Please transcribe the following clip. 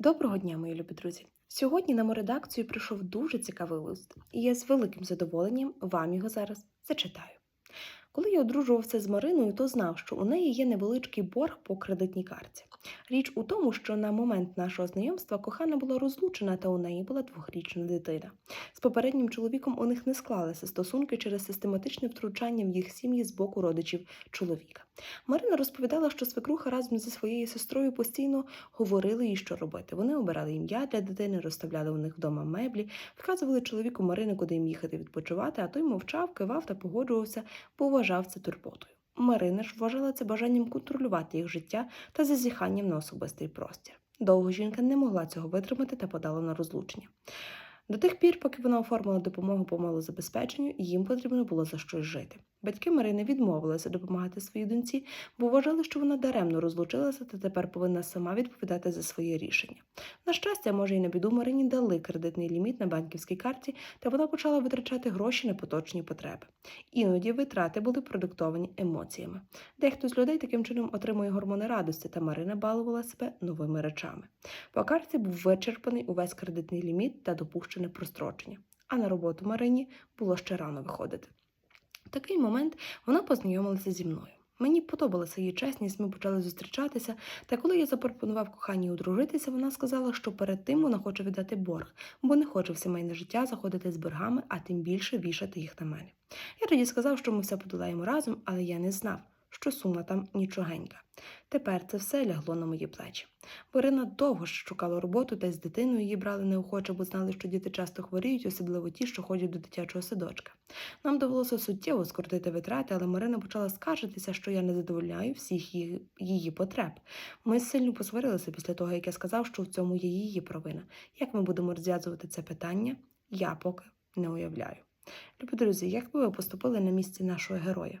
Доброго дня, мої любі друзі! Сьогодні на мою редакцію прийшов дуже цікавий лист, і я з великим задоволенням вам його зараз зачитаю. Коли я одружувався з Мариною, то знав, що у неї є невеличкий борг по кредитній карті. Річ у тому, що на момент нашого знайомства кохана була розлучена, та у неї була двохрічна дитина. З попереднім чоловіком у них не склалися стосунки через систематичне втручання в їх сім'ї з боку родичів чоловіка. Марина розповідала, що свекруха разом зі своєю сестрою постійно говорили їй, що робити. Вони обирали ім'я для дитини, розставляли у них вдома меблі, вказували чоловіку Марини, куди їм їхати відпочивати, а той мовчав, кивав та погоджувався, бо вважав це турботою. Марина ж вважала це бажанням контролювати їх життя та зазіханням на особистий простір. Довго жінка не могла цього витримати та подала на розлучення. До тих пір, поки вона оформила допомогу по малозабезпеченню, їм потрібно було за щось жити. Батьки Марини відмовилися допомагати своїй доньці, бо вважали, що вона даремно розлучилася та тепер повинна сама відповідати за своє рішення. На щастя, може, і на біду Марині дали кредитний ліміт на банківській карті, та вона почала витрачати гроші на поточні потреби. Іноді витрати були продиктовані емоціями. Дехто з людей таким чином отримує гормони радості, та Марина балувала себе новими речами. По карті був вичерпаний увесь кредитний ліміт та допущене прострочення, а на роботу Марині було ще рано виходити. В такий момент вона познайомилася зі мною. Мені подобалася її чесність, ми почали зустрічатися, та коли я запропонував коханій одружитися, вона сказала, що перед тим вона хоче віддати борг, бо не хоче в сімейне життя заходити з боргами, а тим більше вішати їх на мене. Я тоді сказав, що ми все подолаємо разом, але я не знав, що сума там нічогенька. Тепер це все лягло на мої плечі. Борина довго ж шукала роботу, та й з дитиною її брали неохоче, бо знали, що діти часто хворіють, особливо ті, що ходять до дитячого садочка. Нам довелося суттєво скоротити витрати, але Марина почала скаржитися, що я не задовольняю всіх її, її потреб. Ми сильно посварилися після того, як я сказав, що в цьому є її провина. Як ми будемо розв'язувати це питання, я поки не уявляю. Любі друзі, як би ви поступили на місці нашого героя?